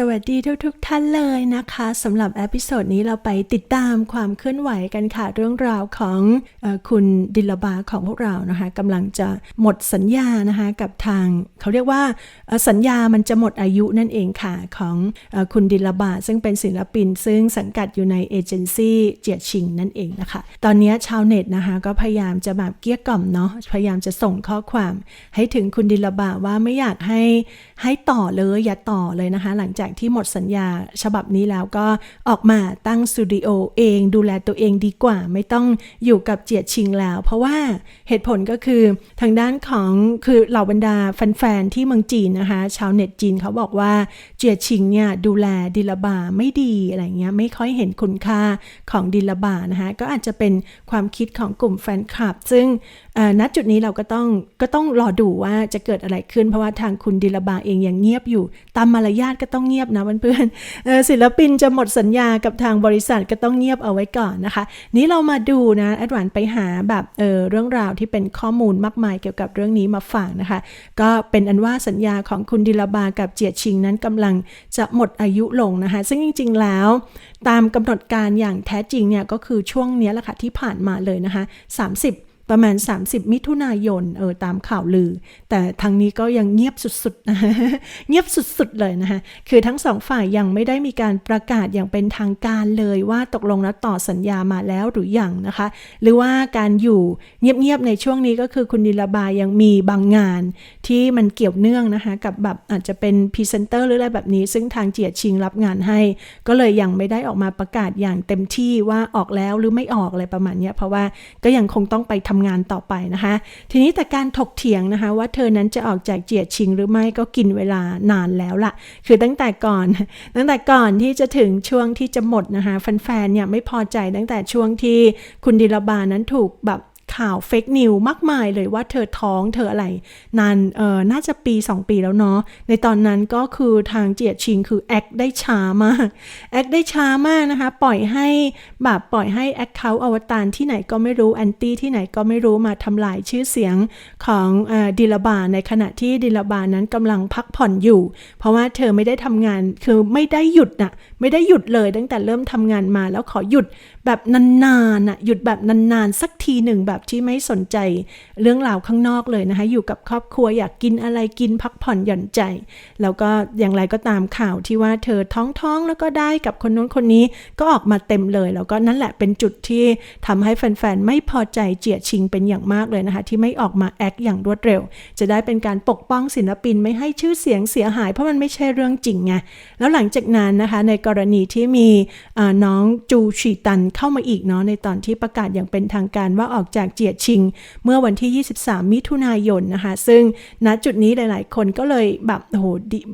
สวัสดีทุกทท่านเลยนะคะสำหรับเอพิโซดนี้เราไปติดตามความเคลื่อนไหวกันค่ะ เรื่องราวของอคุณดิลบาของพวกเรานะคะกำลังจะหมดสัญญานะคะกับทางเขาเรียกว่าสัญญามันจะหมดอายุนั่นเองค่ะ ของอคุณดิลบาซึ่งเป็นศิลปิน ซึ่งสังกัดอยู่ในเอเจนซี่เจียชิงนั่นเองนะคะ ตอนนี้ชาวเน็ตนะคะก็พยายามจะแบบเกี้ยกล่อมเนาะพยายามจะส่งข้อความ ให้ถึงคุณดิลบาว่าไม่อยากให้ให้ต่อเลยอย่าต่อเลยนะคะ หลังจากที่หมดสัญญาฉบับนี้แล้วก็ออกมาตั้งสตูดิโอเองดูแลตัวเองดีกว่า ไม่ต้องอยู่กับเจียดชิงแล้ว เพราะว่าเหตุผลก็คือทางด้านของคือเหล่าบรรดาแฟนๆที่เมืองจีนนะคะ ชาวเน็ตจีนเขาบอกว่าเจียดชิงเนี่ยดูแลดิลบาไม่ดีอะไรเงี้ยไม่ค่อยเห็นคุณค่าของดิลบานะคะก็อาจจะเป็นความคิดของกลุ่มแฟนคลับ ซึ่งณจุดนี้เราก็ต้องก็ต้องรอดูว่าจะเกิดอะไรขึ้น เพราะว่าทางคุณดิลบาเองยังเงียบอยู่ ตามมารยาทก็ต้องเงียบียบนะเพื่อนๆศิลปินจะหมดสัญญากับทางบริษัทก็ต้องเงียบเอาไว้ก่อนนะคะ นี้เรามาดูนะแอดวานไปหาแบบเออเรื่องราวที่เป็นข้อมูลมากมายเกี่ยวกับเรื่องนี้มาฝากนะคะ ก็เป็นอันว่าสัญญาของคุณดิลบากับเจียชิงนั้นกำลังจะหมดอายุลงนะคะ ซึ่งจริง ๆ แล้วตามกำหนดการอย่างแท้จริงเนี่ยก็คือช่วงนี้แหละค่ะที่ผ่านมาเลยนะคะ 30 ประมาณ 30 มิถุนายนเออตามข่าวลือ แต่ทางนี้ก็ยังเงียบสุดๆนะเงียบสุดๆเลยนะคะคือทั้งสองฝ่ายยังไม่ได้มีการประกาศอย่างเป็นทางการเลยว่าตกลงแล้วต่อสัญญามาแล้วหรือยังนะคะ หรือว่าการอยู่เงียบๆในช่วงนี้ก็คือคุณดิลบายังมีบางงานที่มันเกี่ยวเนื่องนะคะกับแบบอาจจะเป็นพรีเซนเตอร์หรืออะไรแบบนี้ ซึ่งทางเจียชิงรับงานให้ ก็เลยยังไม่ได้ออกมาประกาศอย่างเต็มที่ว่าออกแล้วหรือไม่ออกอะไรประมาณเนี้ยเพราะว่าก็ยังคงต้องไปทำงานต่อไปนะคะ ทีนี้แต่การถกเถียงนะคะ ว่าเธอนั้นจะออกจากเจียดชิงหรือไม่ก็กินเวลานานแล้วล่ะ คือตั้งแต่ก่อน ตั้งแต่ก่อนที่จะถึงช่วงที่จะหมดนะคะแฟนๆเนี่ยไม่พอใจตั้งแต่ช่วงที่คุณดิลบานั้นถูกแบบ ข่าวเฟกนิวมากมายเลยว่าเธอท้องเธออะไร นานเออน่าจะปี 2 ปีแล้วเนาะในตอนนั้นก็คือทางเจียชิงคือแอคได้ช้ามากแอคได้ช้ามากนะคะ ปล่อยให้แบบปล่อยให้แอคเคาท์อวตารที่ไหนก็ไม่รู้แอนตี้ที่ไหนก็ไม่รู้มาทำลายชื่อเสียงของอดิลบาในขณะที่ดิลบานั้นกำลังพักผ่อนอยู่ เพราะว่าเธอไม่ได้ทำงานคือไม่ได้หยุดน่ะไม่ได้หยุดเลยตั้งแต่เริ่มทำงานมาแล้วขอหยุดแบบนานๆน่ะหยุดแบบนานๆ สักทีหนึ่งแบบที่ไม่สนใจเรื่องราวข้างนอกเลยนะคะ อยู่กับครอบครัวอยากกินอะไรกินพักผ่อนหย่อนใจ แล้วก็อย่างไรก็ตามข่าวที่ว่าเธอท้องๆ แล้วก็ได้กับคนนู้นคนนี้ก็ออกมาเต็มเลย แล้วก็นั่นแหละเป็นจุดที่ทำให้แฟนๆ ไม่พอใจเจียดชิงเป็นอย่างมากเลยนะคะ ที่ไม่ออกมาแอคอย่างรวดเร็ว จะได้เป็นการปกป้องศิลปินไม่ให้ชื่อเสียงเสียหาย เพราะมันไม่ใช่เรื่องจริงไงแล้วหลังจากนั้นนะคะในกรณีที่มีน้องจูชีตันเข้ามาอีกเนาะในตอนที่ประกาศอย่างเป็นทางการว่าออกจากเจียชิง เมื่อวันที่ 23 มิถุนายนนะคะ ซึ่งณจุดนี้หลาย ๆ คนก็เลยแบบโอ้โห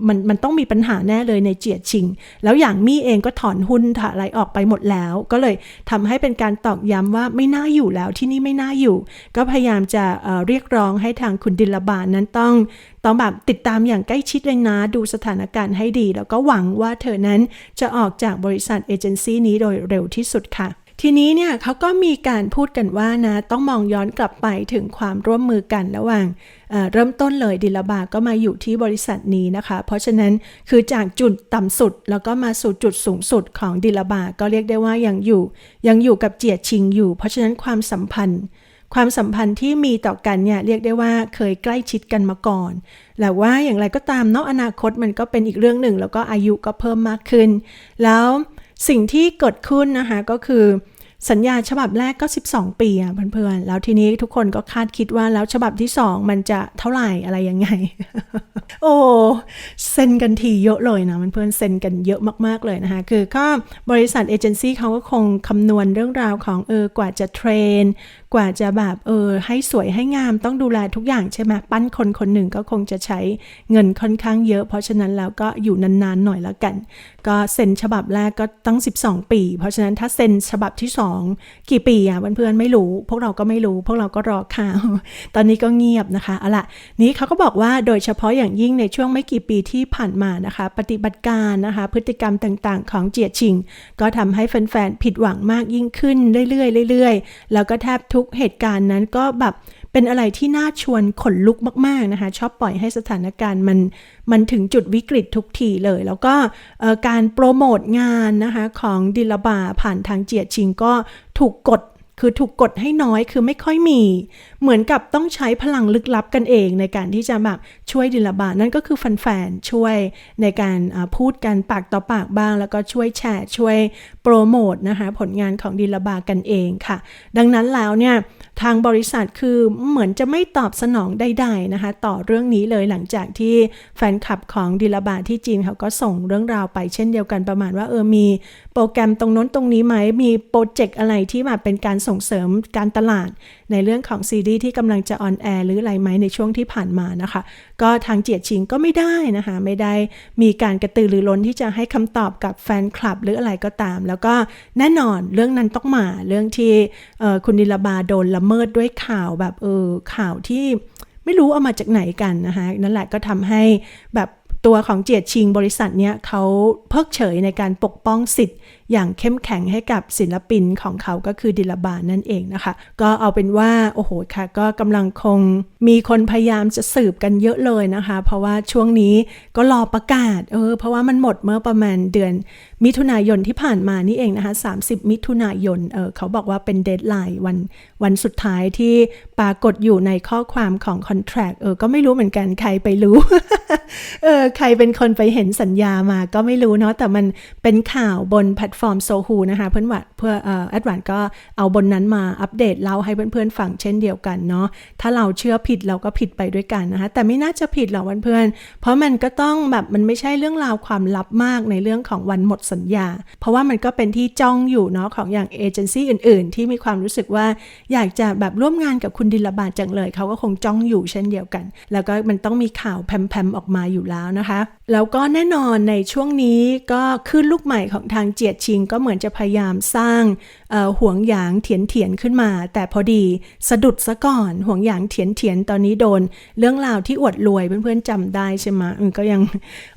มันมันต้องมีปัญหาแน่เลยในเจียชิง แล้วอย่างมี่เองก็ถอนหุ้นถอะไรออกไปหมดแล้ว ก็เลยทำให้เป็นการตอกย้ำว่าไม่น่าอยู่แล้วที่นี่ไม่น่าอยู่ ก็พยายามจะเเรียกร้องให้ทางคุณดิลบานั้นต้องต้องแบบติดตามอย่างใกล้ชิดเลยนะดูสถานการณ์ให้ดี แล้วก็หวังว่าเธอนั้นจะออกจากบริษัทเอเจนซี่นี้โดยเร็วที่สุดค่ะ ทีนี้เนี่ยเขาก็มีการพูดกันว่านะต้องมองย้อนกลับไปถึงความร่วมมือกันระหว่างเเริ่มต้นเลยดิลบาก็มาอยู่ที่บริษัทนี้นะคะ เพราะฉะนั้นคือจากจุดต่ำสุดแล้วก็มาสู่จุดสูงสุดของดิลบาก็เรียกได้ว่ายังอยู่ยังอยู่กับเจียชิงอยู่ เพราะฉะนั้นความสัมพันธ์ ความสัมพันธ์ที่มีต่อกันเนี่ยเรียกได้ว่าเคยใกล้ชิดกันมาก่อนแต่ว่าอย่างไรก็ตามเนาะอนาคตมันก็เป็นอีกเรื่องหนึ่ง แล้วก็อายุก็เพิ่มมากขึ้น แล้วสิ่งที่เกิดขึ้นนะคะก็คือ สัญญาฉบับแรกก็ 12 ปีอะเพื่อนๆ แล้วทีนี้ทุกคนก็คาดคิดว่าแล้วฉบับที่ 2 มันจะเท่าไหร่อะไรยังไง โอ้เซ็นกันทีเยอะเลยนะเพื่อนๆเซ็นกันเยอะมากๆเลยนะคะ คือก็บริษัทเอเจนซี่เขาก็คงคำนวณเรื่องราวของเออกว่าจะเทรน กว่าจะแบบเออให้สวยให้งามต้องดูแลทุกอย่างใช่ไหมปั้นคนคนหนึ่งก็คงจะใช้เงินค่อนข้างเยอะ เพราะฉะนั้นแล้วก็อยู่นานๆหน่อยแล้วกัน ก็เซ็นฉบับแรกก็ตั้ง 12 ปี เพราะฉะนั้นถ้าเซ็นฉบับที่2กี่ปีอะเพื่อนๆไม่รู้ พวกเราก็ไม่รู้ พวกเราก็รอข่าว ตอนนี้ก็เงียบนะคะเอาละนี้เขาก็บอกว่าโดยเฉพาะอย่างยิ่งในช่วงไม่กี่ปีที่ผ่านมานะคะ ปฏิบัติการนะคะ พฤติกรรมต่างๆ ของเจียชิง ก็ทำให้แฟนๆผิดหวังมากยิ่งขึ้นเรื่อยๆเรื่อยๆ แล้วก็แทบทุกเหตุการณ์นั้นก็แบบ เป็นอะไรที่น่าชวนขนลุกมากๆนะคะ ชอบปล่อยให้สถานการณ์มันมันถึงจุดวิกฤตทุกทีเลย แล้วก็การโปรโมทงานนะคะของดิลบาผ่านทางเจียชิงก็ถูกกดคือถูกกดให้น้อยคือไม่ค่อยมี เหมือนกับต้องใช้พลังลึกลับกันเอง ในการที่จะแบบช่วยดิลบานั่นก็คือแฟนๆช่วยในการพูดกันปากต่อปากบ้าง แล้วก็ช่วยแชร์ช่วยโปรโมทนะคะผลงานของดิลบากันเองค่ะ ดังนั้นแล้วเนี่ย ทางบริษัทคือเหมือนจะไม่ตอบสนองใดๆนะคะ ต่อเรื่องนี้เลยหลังจากที่แฟนคลับของดิลบาที่จีนเขาก็ส่งเรื่องราวไปเช่นเดียวกันประมาณว่าเออมีโปรแกรมตรงน้นตรงนี้ไหมมีโปรเจกต์อะไรที่แบบเป็นการส่งเสริมการตลาด ในเรื่องของซีรีส์ที่กำลังจะออนแอร์หรืออะไรไหมในช่วงที่ผ่านมานะคะ ก็ทางเจียดชิงก็ไม่ได้นะคะ ไม่ได้มีการกระตือรือร้นที่จะให้คำตอบกับแฟนคลับหรืออะไรก็ตาม แล้วก็แน่นอนเรื่องนั้นต้องมาเรื่องที่คุณดิลบาโดนละเมิดด้วยข่าวแบบเออข่าวที่ไม่รู้เอามาจากไหนกันนะคะนั่นแหละก็ทำให้แบบ ตัวของเจียดชิงบริษัทเนี้ยเขาเพิกเฉยในการปกป้องสิทธิ์ อย่างเข้มแข็งให้กับศิลปินของเขาก็คือดิลบานั่นเองนะคะ ก็เอาเป็นว่าโอ้โหค่ะ ก็กำลังคงมีคนพยายามจะสืบกันเยอะเลยนะคะ เพราะว่าช่วงนี้ก็รอประกาศเออเพราะว่ามันหมดเมื่อประมาณเดือนมิถุนายนที่ผ่านมานี่เองนะคะ 30 มิถุนายนเออเขาบอกว่าเป็นเดทไลน์วันวันสุดท้ายที่ปรากฏอยู่ในข้อความของคอนแท c t เออก็ไม่รู้เหมือนกันใครไปรู้เออใครเป็นคนไปเห็นสัญญามาก็ไม่รู้เนาะแต่มันเป็นข่าวบนแพลตฟอร์มโซฮูนะคะเพื่อนวัดเพื่อแอดวานก็เอาบนนั้นมาอัปเดตเล่าให้เพื่อนๆฟังเช่นเดียวกันเนาะถ้าเราเชื่อผิดเราก็ผิดไปด้วยกันนะคะแต่ไม่น่าจะผิดหรอกเพื่อนๆเพราะมันก็ต้องแบบมันไม่ใช่เรื่องราวความลับมากในเรื่องของวันหมดสัญญา เพราะว่ามันก็เป็นที่จ้องอยู่เนาะของอย่างเอเจนซี่อื่น ๆ ที่มีความรู้สึกว่าอยากจะแบบร่วมงานกับคุณดิลบาจังเลยเขาก็คงจ้องอยู่เช่นเดียวกัน แล้วก็มันต้องมีข่าวแพมๆออกมาอยู่แล้วนะคะ แล้วก็แน่นอนในช่วงนี้ก็ขึ้นลูกใหม่ของทางเจียดชิงก็เหมือนจะพยายามสร้าง ห่วงหยางเถียนเถียนขึ้นมา แต่พอดีสะดุดซะก่อนห่วงหยางเถียนเถียนตอนนี้โดน เรื่องราวที่อวดรวยเพื่อนๆจำได้ใช่ไหมก็ยัง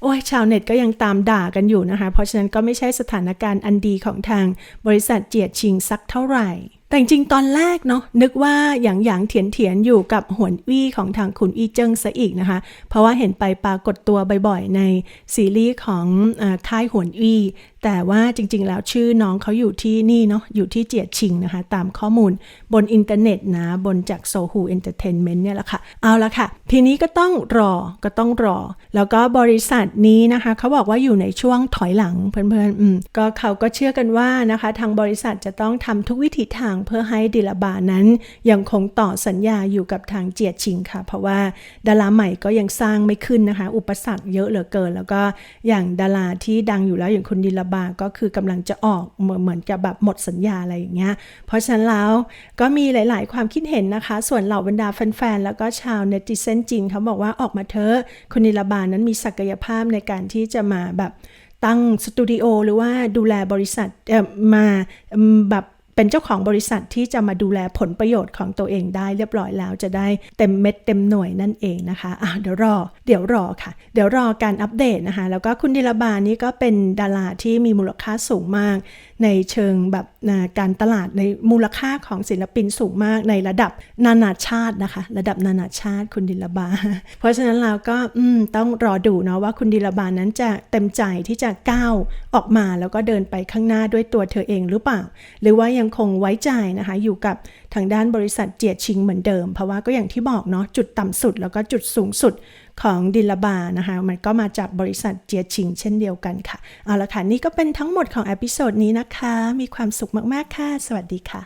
โอ้ยชาวเน็ตก็ยังตามด่ากันอยู่นะคะ เพราะฉะนั้นก็ไม่ใช่สถานการณ์อันดีของทางบริษัทเจียดชิงสักเท่าไหร่แต่จริงตอนแรกเนาะนึกว่าอย่างหยางเถียนเถียนอยู่กับหวนอี้ของทางคุณอี้เจิ้งซะอีกนะคะ เพราะว่าเห็นไปปรากฏตัวบ่อยๆ ในซีรีส์ของอค่ายหวนอี้ แต่ว่าจริงๆ แล้วชื่อน้องเขาอยู่ที่นี่เนาะอยู่ที่เจียชิงนะคะ ตามข้อมูลบนอินเทอร์เน็ตนะ บนจากโซฮูเอนเตอร์เทนเมนต์เนี่ยแหละค่ะ เอาละค่ะ ทีนี้ก็ต้องรอก็ต้องรอ แล้วก็บริษัทนี้นะคะ เขาบอกว่าอยู่ในช่วงถอยหลังเพื่อนๆอืมก็เขาก็เชื่อกันว่านะคะ ทางบริษัทจะต้องทำทุกวิถีทางเพื่อให้ดิลบานั้นยังคงต่อสัญญาอยู่กับทางเจียชิงค่ะ เพราะว่าดาราใหม่ก็ยังสร้างไม่ขึ้นนะคะ อุปสรรคเยอะเหลือเกิน แล้วก็อย่างดาราที่ดังอยู่แล้วอย่างคุณดิลบาก็คือกำลังจะออกเหมือนกับแบบหมดสัญญาอะไรอย่างเงี้ย เพราะฉะนั้นแล้วก็มีหลาย ๆ ความคิดเห็นนะคะ ส่วนเหล่าบรรดาแฟน ๆ แล้วก็ชาวเนติเซนจีนเขาบอกว่าออกมาเถอะคุณนิลบานั้นมีศักยภาพในการที่จะมาแบบตั้งสตูดิโอหรือว่าดูแลบริษัทมาแบบ เป็นเจ้าของบริษัทที่จะมาดูแลผลประโยชน์ของตัวเองได้เรียบร้อยแล้วจะได้เต็มเม็ดเต็มหน่วยนั่นเองนะคะอะเดี๋ยวรอ เดี๋ยวรอค่ะ เดี๋ยวรอการอัปเดตนะคะ แล้วก็คุณดิลบานี่ก็เป็นดาราที่มีมูลค่าสูงมาก ในเชิงแบบการตลาดในมูลค่าของศิลปินสูงมากในระดับนานาชาตินะคะ ระดับนานาชาติคุณดิลบา เพราะฉะนั้นเราก็ต้องรอดูเนาะว่าคุณดิลบานั้นจะเต็มใจที่จะก้าวออกมาแล้วก็เดินไปข้างหน้าด้วยตัวเธอเองหรือเปล่า หรือว่ายังคงไว้ใจนะคะอยู่กับทางด้านบริษัทเจียชิงเหมือนเดิม เพราะว่าก็อย่างที่บอกเนาะจุดต่ำสุดแล้วก็จุดสูงสุดของดิลบานะคะมันก็มาจากบริษัทเจียชิงเช่นเดียวกันค่ะ เอาละค่ะ นี่ก็เป็นทั้งหมดของอพิโซดนี้นะคะ มีความสุขมาก ๆ ค่ะ สวัสดีค่ะ